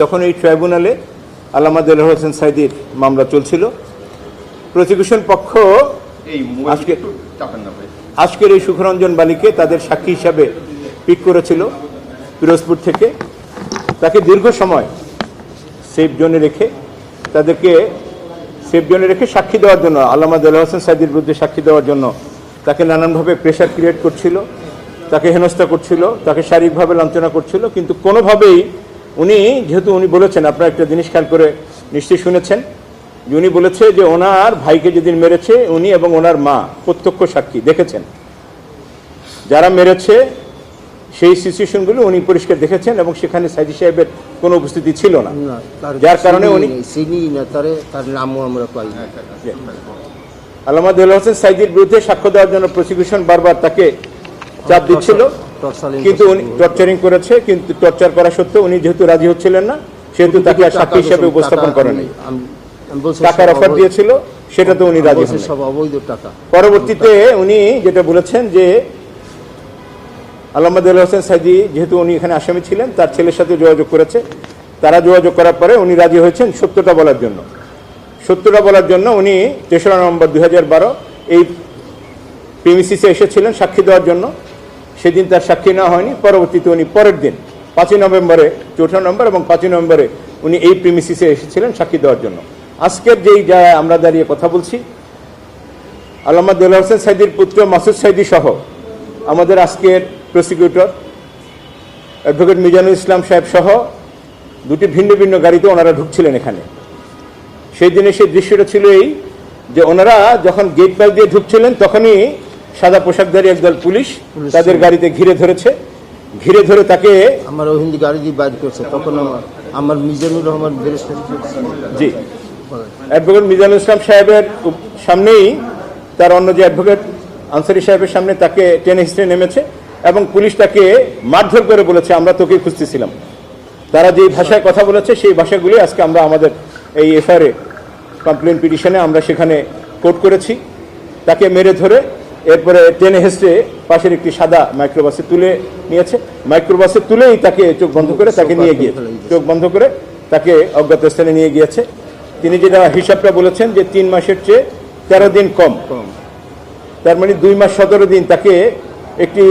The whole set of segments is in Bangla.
যখন এই ট্রাইব্যুনালে আল্লামা দেলোয়ার হোসেন সাইদির মামলা চলছিল প্রসিকিউশন পক্ষ এই আজকে- আজকের এই সুখরঞ্জন বালিকে তাদের সাক্ষী হিসাবে পিক করেছিল পিরোজপুর থেকে। তাকে দীর্ঘ সময় সেফ জোনে রেখে তাদেরকে সেফ জোনে রেখে সাক্ষী দেওয়ার জন্য আল্লামা দেলোয়ার হোসেন সাইদির বিরুদ্ধে সাক্ষী দেওয়ার জন্য তাকে নানানভাবে প্রেশার ক্রিয়েট করছিল তাকে হেনস্থা করছিল তাকে শারীরিকভাবে লাঞ্ছনা করছিল কিন্তু কোনোভাবেই উনি যেহেতু উনি বলেছেন আপনারা একটা জিনিস খেয়াল করে নিশ্চয়ই শুনেছেন উনি বলেছে যে ওনার ভাইকে যেদিন মেরেছে উনি এবং ওনার মা প্রত্যক্ষ সাক্ষী দেখেছেন। যারা মেরেছে সেই সিচুয়েশনগুলো উনি পরিষ্কার দেখেছেন এবং সেখানে সাইদি সাহেবের কোনো উপস্থিতি ছিল না। যার কারণে উনি- চিনি না তারে তার নামও আমরা পাই না। হোসেন সাইদির বিরুদ্ধে সাক্ষ্য দেওয়ার জন্য প্রসিকিউশন বারবার তাকে চাপ দিচ্ছিল। কিন্তু উনি টর্চারিং করেছে কিন্তু টর্চার করা সত্ত্বেও উনি যেহেতু রাজি হচ্ছিলেন না সেহেতু তাকে আর সাক্ষী হিসেবে উপস্থাপন করেনি টাকার অফার দিয়েছিল সেটা তো উনি রাজি সব অবৈধ টাকা। পরবর্তীতে উনি যেটা বলেছেন যে আল্লামা দেল হোসেন সাইদি যেহেতু উনি এখানে আসামি ছিলেন তার ছেলের সাথে যোগাযোগ করেছে। তারা যোগাযোগ করার পরে উনি রাজি হয়েছেন সত্যটা বলার জন্য। সত্যটা বলার জন্য উনি তেসরা নভেম্বর দুই হাজার বারো এই পিমিসিসে এসেছিলেন সাক্ষী দেওয়ার জন্য। সেদিন তার সাক্ষী না হয়নি, পরবর্তীতে উনি পরের দিন, পাঁচই নভেম্বরে, চৌঠা নভেম্বর এবং পাঁচই নভেম্বরে উনি এই প্রিমিসিসে এসেছিলেন সাক্ষী দেওয়ার জন্য। আজকের যেই জায়গায় আমরা দাঁড়িয়ে কথা বলছি, আল্লামা দেল হোসেন সাইদির পুত্র মাসুদ সাইদি সহ আমাদের আজকের প্রসিকিউটর অ্যাডভোকেট মিজানুল ইসলাম সাহেব সহ দুটি ভিন্ন ভিন্ন গাড়িতে ওনারা ঢুকছিলেন এখানে। সেই দিনে সেই দৃশ্যটা ছিল এই যে ওনারা যখন গেট পার দিয়ে ঢুকছিলেন, তখনই সাদা পোশাকধারী একদল পুলিশ তাদের গাড়িতে ঘিরে ধরেছে। ঘিরে ধরে তাকে আমার হিন্দি গাড়ি দিয়ে বাইর করছে তখন আমার আমার মিজানুর রহমান জি। অ্যাডভোকেট মিজানুল ইসলাম সাহেবের সামনেই তার অন্য যে অ্যাডভোকেট আনসারি সাহেবের সামনে তাকে টেনে হিস্ট্রে নেমেছে এবং পুলিশ তাকে মারধর করে বলেছে আমরা তোকে খুঁজতেছিলাম। তারা যে ভাষায় কথা বলেছে সেই ভাষাগুলি আজকে আমরা আমাদের এই এফআইআরে কমপ্লেন পিটিশনে আমরা সেখানে কোর্ট করেছি। তাকে মেরে ধরে এরপরে টেনে হেসে পাশের একটি সাদা মাইক্রোবাসে তুলে নিয়েছে। মাইক্রোবাসে তুলেই তাকে চোখ বন্ধ করে তাকে নিয়ে গিয়েছে চোখ বন্ধ করে তাকে অজ্ঞাত স্থানে নিয়ে গিয়েছে। তিনি যেটা হিসাবটা বলেছেন যে তিন মাসের চেয়ে তেরো দিন কম। কম। তার মানে দুই মাস সতেরো দিন তাকে একটি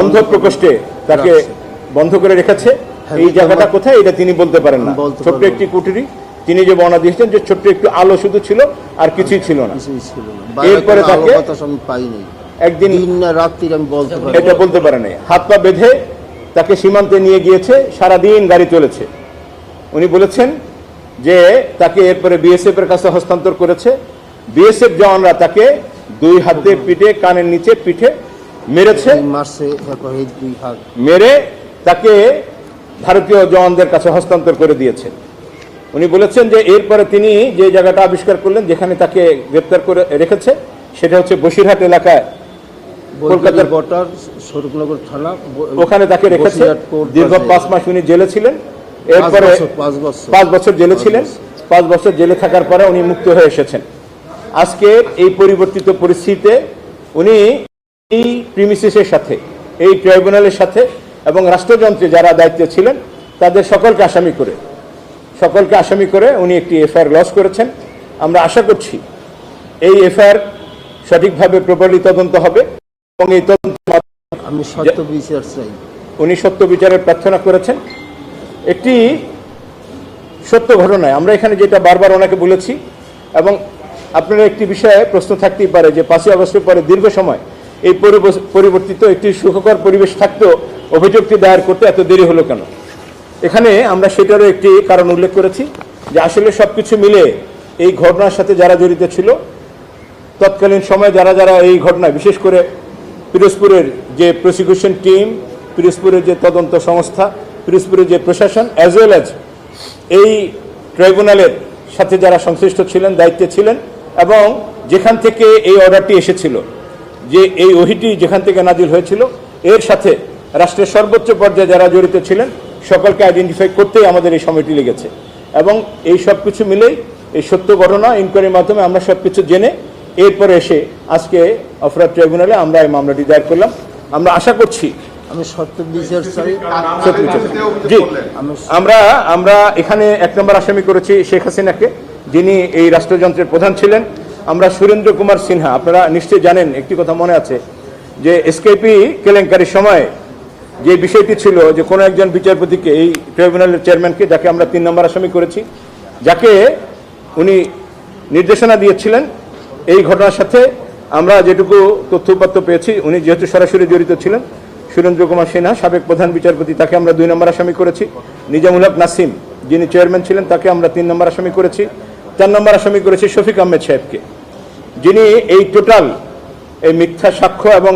অন্ধ প্রকোষ্ঠে তাকে বন্ধ করে রেখেছে। হ্যাঁ, এই জায়গাটা কোথায়? এটা তিনি বলতে পারেন না। ছোট্ট একটি কুটিরি তিনি যে বর্ণনা দিয়েছেন যে ছোট্ট একটু আলো শুধু ছিল আর কিছুই ছিল না। এরপরে তাকে- পাইনি। একদিন রাত্রি আমি বলতে পারি এটা বলতে পারে নাই। হাত পা বেঁধে তাকে সীমান্তে নিয়ে গিয়েছে সারাদিন গাড়ি চলেছে। উনি বলেছেন যে তাকে এরপরে বিএসএফ এর কাছে হস্তান্তর করেছে। বিএসএফ জওয়ানরা তাকে দুই হাতে পিঠে কানের নিচে পিঠে মেরেছে। মেরে তাকে ভারতীয় জওয়ানদের কাছে হস্তান্তর করে দিয়েছে। উনি বলেছেন যে এরপরে তিনি যে জায়গাটা আবিষ্কার করলেন যেখানে তাকে গ্রেপ্তার করে রেখেছে সেটা হচ্ছে বসিরহাট এলাকায়। কলকাতার বটার স্বরূপনগর থানা ওখানে তাকে রেখেছে। দীর্ঘ পাঁচ মাস উনি জেলে ছিলেন। এরপরে বছর, পাঁচ বছর। জেলে ছিলেন। পাঁচ বছর জেলে থাকার পরে উনি মুক্ত হয়ে এসেছেন। আজকে এই পরিবর্তিত পরিস্থিতিতে উনি এই প্রিমিসিসের সাথে এই ট্রাইব্যুনালের সাথে এবং রাষ্ট্রযন্ত্রে যারা দায়িত্বে ছিলেন তাদের সকলকে আসামি করে সকলকে আসামি করে উনি একটি এফআইআর লস করেছেন। আমরা আশা করছি এই এফআইআর সঠিকভাবে প্রপারলি তদন্ত হবে এবং এই তদন্ত আমি সত্য বিচার চাই। উনি সত্য বিচারের প্রার্থনা করেছেন। একটি সত্য ঘটনায় আমরা এখানে যেটা বারবার ওনাকে বলেছি এবং আপনারা একটি বিষয়ে প্রশ্ন থাকতেই পারে যে পাঁচই আগস্টের পরে দীর্ঘ সময় এই পরিবর্তিত একটি সুখকর পরিবেশ থাকতেও অভিযোগটি দায়ের করতে এত দেরি হলো কেন? এখানে আমরা সেটারও একটি কারণ উল্লেখ করেছি যে আসলে সব কিছু মিলে এই ঘটনার সাথে যারা জড়িত ছিল, তৎকালীন সময়ে যারা যারা এই ঘটনায়, বিশেষ করে পিরোজপুরের যে প্রসিকিউশন টিম পিরোজপুরের যে তদন্ত সংস্থা, পিরোজপুরের যে প্রশাসন অ্যাজ ওয়েল অ্যাজ এই ট্রাইব্যুনালের সাথে যারা সংশ্লিষ্ট ছিলেন, দায়িত্বে ছিলেন এবং যেখান থেকে এই অর্ডারটি এসেছিল, যে এই ওহিটি যেখান থেকে নাজিল হয়েছিল, এর সাথে রাষ্ট্রের সর্বোচ্চ পর্যায়ে যারা জড়িত ছিলেন সকলকে আইডেন্টিফাই করতেই আমাদের এই সময়টি লেগেছে। এবং এই সব কিছু মিলেই এই সত্য ঘটনা ইনকোয়ারির মাধ্যমে আমরা সব কিছু জেনে এরপর এসে আজকে অফরাত ট্রাইব্যুনালে আমরা এই মামলাটি দায়ের করলাম। আমরা আশা করছি আমি সত্য বিচার চাই জি আমরা আমরা এখানে এক নম্বর আসামি করেছি শেখ হাসিনাকে। যিনি এই রাষ্ট্রযন্ত্রের প্রধান ছিলেন। আমরা সুরেন্দ্র কুমার সিনহা আপনারা নিশ্চয়ই জানেন একটি কথা মনে আছে যে এসকেপি কেলেঙ্কারির সময় যে বিষয়টি ছিল যে কোনো একজন বিচারপতিকে এই ট্রাইব্যুনালের চেয়ারম্যানকে, যাকে আমরা তিন নম্বর আসামি করেছি, যাকে উনি নির্দেশনা দিয়েছিলেন এই ঘটনার সাথে আমরা যেটুকু তথ্যপাত্য পেয়েছি, উনি যেহেতু সরাসরি জড়িত ছিলেন, সুরেন্দ্র কুমার সিনহা, সাবেক প্রধান বিচারপতি, তাকে আমরা দুই নম্বর আসামি করেছি। নিজামুল হক নাসিম, যিনি চেয়ারম্যান ছিলেন, তাকে আমরা তিন নম্বর আসামি করেছি। চার নম্বর আসামি করেছি শফিক আহমেদ সাহেবকে, যিনি এই টোটাল এই মিথ্যা সাক্ষ্য এবং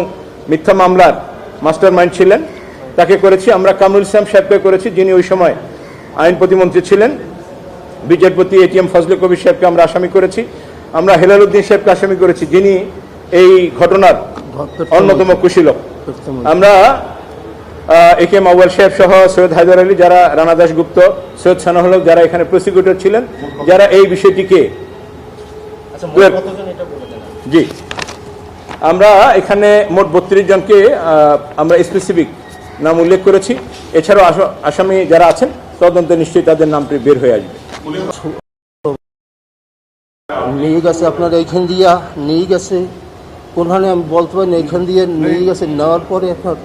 মিথ্যা মামলার মাস্টার মাইন্ড ছিলেন। তাকে করেছি আমরা কামরুল ইসলাম সাহেবকে করেছি যিনি ওই সময় আইন প্রতিমন্ত্রী ছিলেন। বিচারপতি এটিএম ফজলে কবির সাহেবকে আমরা আসামি করেছি। আমরা হেলাল উদ্দিন সাহেবকে আসামি করেছি যিনি এই ঘটনার অন্যতম কুশীলক আমরা এ কে মাওয়াল সাহেব সহ সৈয়দ হায়দার আলী যারা রানা দাসগুপ্ত সৈয়দ সানাহুল হক যারা এখানে প্রসিকিউটর ছিলেন যারা এই বিষয়টিকে জি। আমরা এখানে মোট বত্রিশ জনকে আমরা স্পেসিফিক নাম উল্লেখ করেছি। এছাড়াও আস- আসামি যারা আছেন, তদন্তে নিশ্চয়ই তাদের নামটি বের হয়ে আসবে। নিয়ে গেছে আপনার এইখান দিয়া নিয়ে গেছে কোনখানে আমি বলতে পারি না, এইখান দিয়ে নিয়ে গেছে নেওয়ার পরে আপনার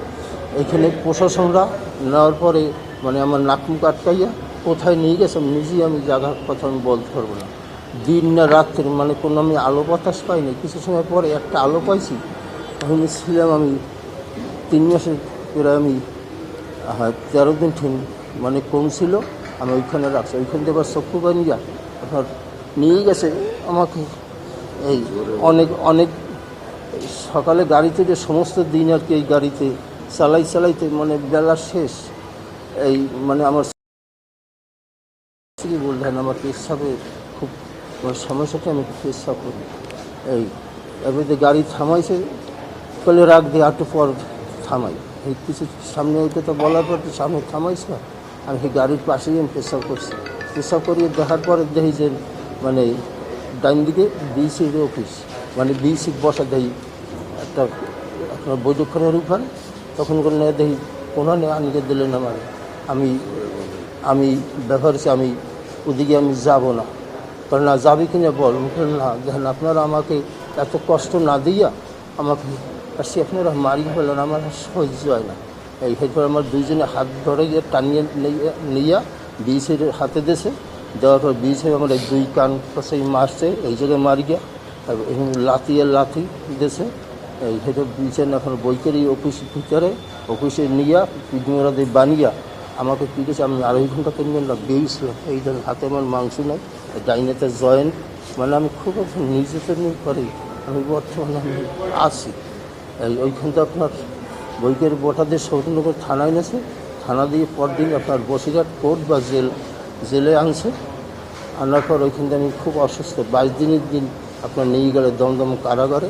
এখানে প্রশাসনরা নেওয়ার পরে মানে আমার নাক মুখ আটকাইয়া কোথায় নিয়ে গেছে আমি নিজেই আমি জায়গার কথা আমি বলতে পারব না। দিন না রাত্রে মানে কোনো আমি আলো বাতাস পাইনি কিছু সময় পরে একটা আলো পাইছি ওখানে ছিলাম আমি তিন মাসের প্রায় আমি হ্যাঁ তেরো দিন মানে কম ছিল। আমি ওইখানে রাখছি। ওইখান থেকে আবার চক্ষু বানিয়া আপনার নিয়ে গেছে আমাকে। এই অনেক অনেক সকালে গাড়িতে যে সমস্ত দিন আর কি এই গাড়িতে চালাই, চালাইতে মানে বেলা শেষ। এই মানে আমার কি বললেন আমার পেশাবে খুব আমার সমস্যাটা, আমি পেশাব করি। এই, এবারে গাড়ি থামাইছে। বলে, রাখ দিয়ে একটু পর থামাই। এই কিছু সামনে ওইটা তো বলার পর সামনে থামাইছে? না আমি সেই গাড়ির পাশেই আমি পেশাব করছি। পেশাব করিয়ে দেখার পরে দেখি যে মানে ডাইন দিকে বিসির অফিস। মানে বিসি বসা দেই একটা আপনার বৈঠকখানের উপর। তখন করে দেখি কোনখানে আনিয়ে দিলেন আমার। আমি আমি ব্যবহার হচ্ছে আমি ওদিকে আমি যাব না। কারণ না যাবি কিনা বল? না দেখেন আপনারা আমাকে এত কষ্ট না দিয়া আমাকে আর আপনারা মারি ফেলেন আমার সহ্য হয় না। এই এরপর আমার দুইজনে হাত ধরে গিয়ে টানিয়ে নিয়ে- নিয়া হাতে দেশে দেওয়ার পর বিএসে আমার এই দুই কান পাশে মারছে, এই জায়গায় মারি গিয়া লাথিয়ে লাথি দেশে এই হেঁটে বিছেন এখন বৈকারি অফিস ভিতরে, অফিসে নিয়া পিডিওরা দিয়ে বানিয়া আমাকে পিটেছে আমি আড়াই ঘণ্টা তিন ঘণ্টা বেরিয়েছিলাম এই ধরনের হাতে আমার মাংস নাই, ডাইনেতে জয়েন্ট মানে আমি খুব এখন নির্যাতন করি, আমি বর্তমানে আমি আছি। এই ওইখানটা আপনার বৈকের বোটাদের সৌরনগর থানায় এনেছে থানা দিয়ে পরদিন আপনার বসিরহাট কোর্ট বা জেল, জেলে আনছে। আনার পর ওইখানটা আমি খুব অসুস্থ। বাইশ দিনের দিন আপনার নিয়ে গেলে দমদম কারাগারে।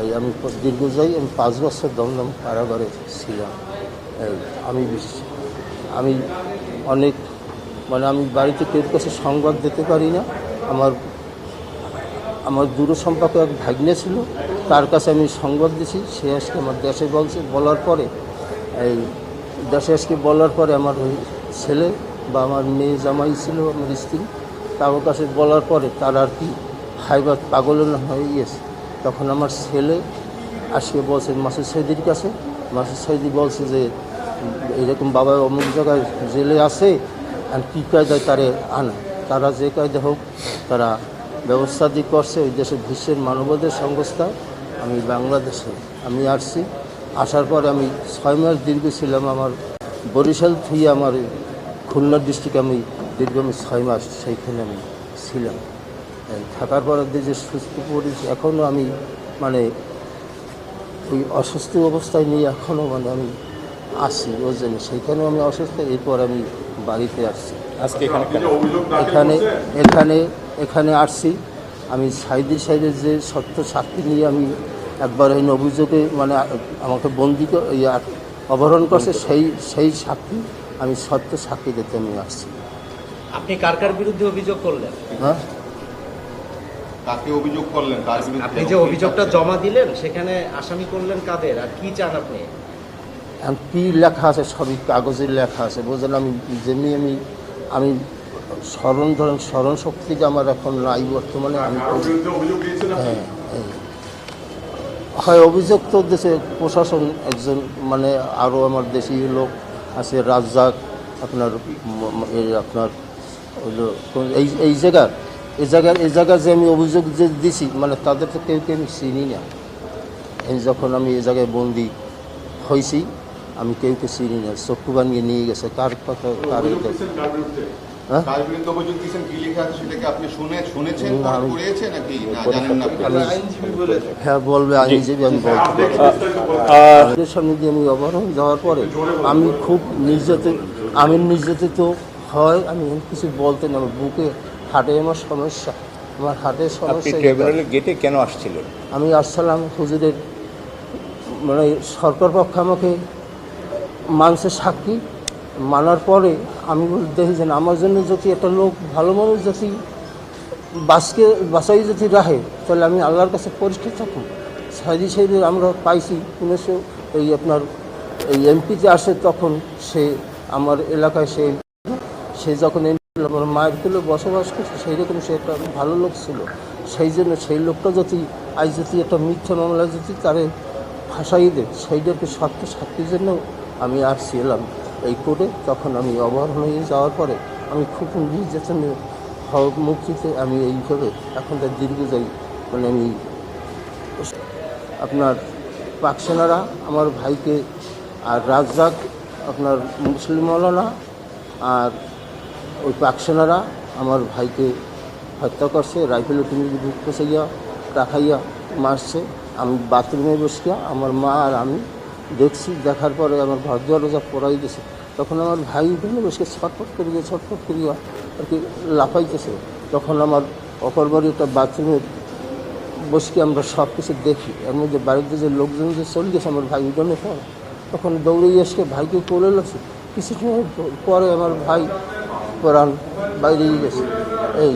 এই আমি দীর্ঘ যাই, আমি পাঁচ বছর দমদম কারাগারে ছিলাম। এই আমি আমি অনেক মানে আমি বাড়িতে কেউ কাছে সংবাদ দিতে পারি না। আমার আমার দূর সম্পর্কে এক ভাগ্নে ছিল। তার কাছে আমি সংবাদ দিছি, সে আজকে আমার দেশে বলছে, বলার পরে, এই দেশে আজকে বলার পরে আমার ওই ছেলে বা আমার মেয়ে জামাই ছিল, আমার স্ত্রী, তার কাছে বলার পরে তার আর কি হাইবার পাগলের হয়ে গিয়েছে। তখন আমার ছেলে আজকে বলছে মাসুদ সৈদির কাছে মাসুদ সৈদি বলছে যে, এরকম বাবা অমুক জায়গায় জেলে আছে, আর কী কায়দায় তারে আনা? তারা যে কায়দা হোক, তারা ব্যবস্থা দিয়ে করছে, ওই দেশের বিশ্বের মানবাধিকার সংস্থা আমি বাংলাদেশে আমি আসছি। আসার পরে আমি ছয় মাস দীর্ঘ ছিলাম আমার বরিশাল থেকে আমার খুলনা ডিস্ট্রিক্টে আমি দীর্ঘ আমি ছয় মাস সেইখানে আমি ছিলাম। থাকার পরে যে সুস্থ পড়েছি এখনও আমি মানে ওই অসুস্থ অবস্থায় নিয়ে এখনও মানে আমি আসি ওই জন্য সেইখানেও আমি অসুস্থ এরপর আমি বাড়িতে আসছি। আজকে এখানে এখানে এখানে এখানে আসছি। আমি সাইডে সাইডে যে সত্য সাক্ষী নিয়ে আমি একবার এই অভিযোগে মানে আমাকে বন্দি ইয়ে অপহরণ করছে সেই সেই সাক্ষী আমি সত্য সাক্ষী দিতে আমি আসছি। আপনি কার কার বিরুদ্ধে অভিযোগ করলেন? হ্যাঁ? কাকে অভিযোগ করলেন? বিরুদ্ধে আপনি যে অভিযোগটা জমা দিলেন সেখানে আসামি করলেন কাদের? আর কি চান আপনি? এখন কী লেখা আছে? সবই কাগজে লেখা আছে। বুঝলেন আমি যেমনি আমি আমি স্মরণ ধরেন স্মরণ শক্তিটা আমার এখন নাই বর্তমানে। আমি হ্যাঁ এই। হয় অভিযোগ তো দেশে প্রশাসন একজন মানে আরও আমার দেশি লোক আছে রাজ্জাক আপনার আপনার এই এই জায়গার এই জায়গার এই জায়গায় যে আমি অভিযোগ যে দিছি মানে তাদের তো কেউ কেউ আমি চিনি না। এই যখন আমি এই জায়গায় বন্দি হয়েছি আমি কেউকে চিনি না চক্ষু বানিয়ে নিয়ে গেছে কার কথা কার হ্যাঁ? কার বিরুদ্ধে অভিযোগ দিয়েছেন কি লেখা আছে সেটাকে আপনি শুনে শুনেছেন না, আমি- করেছেন নাকি? না জানেন না। আপনি? হ্যাঁ বলবে আইনজীবী আমি সামনে দিয়ে আমি যাওয়ার পরে আমি খুব নির্যাতিত আমি নির্যাতিত হয় আমি কিছু বলতে না আমার বুকে হাটে আমার সমস্যা। আমার হাটের সমস্যা গেটে কেন আসছিলেন? আমি আসসালাম হুজুরের মানে সরকার পক্ষ আমাকে মানুষের সাক্ষী মানার পরে আমি দেখি যে আমার জন্য যদি একটা লোক, ভালো মানুষ যদি বাসকে বাসাই যদি রাখে, তাহলে আমি আল্লাহর কাছে পরিষ্কার থাকুন সাইডি সাইডে আমরা পাইছি, উনিশশো এই আপনার এই এমপিতে আসে, তখন সে আমার এলাকায় সে সে যখন MP আমার মায়ের কুলে বসবাস করছে সেই রকম সে একটা ভালো লোক ছিল। সেই জন্য সেই লোকটা যদি, আজ যদি একটা মিথ্যা মামলা যদি তারে ফাঁসাই দেয়, সেইটাকে সত্য সাক্ষীর জন্য আমি আসছি এলাম এই কোর্টে তখন আমি অবহেলা হয়ে যাওয়ার পরে আমি খুব নির্যাতনে হওয়ার মুক্তিতে আমি এইভাবে এখন তার দীর্ঘ যাই মানে আমি আপনার পাকসেনারা আমার ভাইকে আর রাজ্জাক, আপনার মুসলিম মৌলানা আর ওই পাকসেনারা আমার ভাইকে হত্যা করছে, রাইফেল তুমি বুক কষাইয়া, রাখাইয়া, মারছে। আমি বাথরুমে বসিয়া, আমার মা আর আমি দেখছি, দেখার পরে আমার ঘর দরজা পড়াই গেছে তখন আমার ভাই উঠে বসে ছটফট করিয়া ছটফট করিয়া আর কি লাফাইতেছে। তখন আমার অপর বাড়ি একটা বাথরুমের বসকে আমরা সব কিছু দেখি। এর মধ্যে বাড়িতে যে লোকজন যে চলে গেছে, আমার ভাই উঠোনে পর তখন দৌড়ে এসে ভাইকে কোলে লাগছে। কিছু সময় পরে আমার ভাই প্রাণ বাইরে গেছে। এই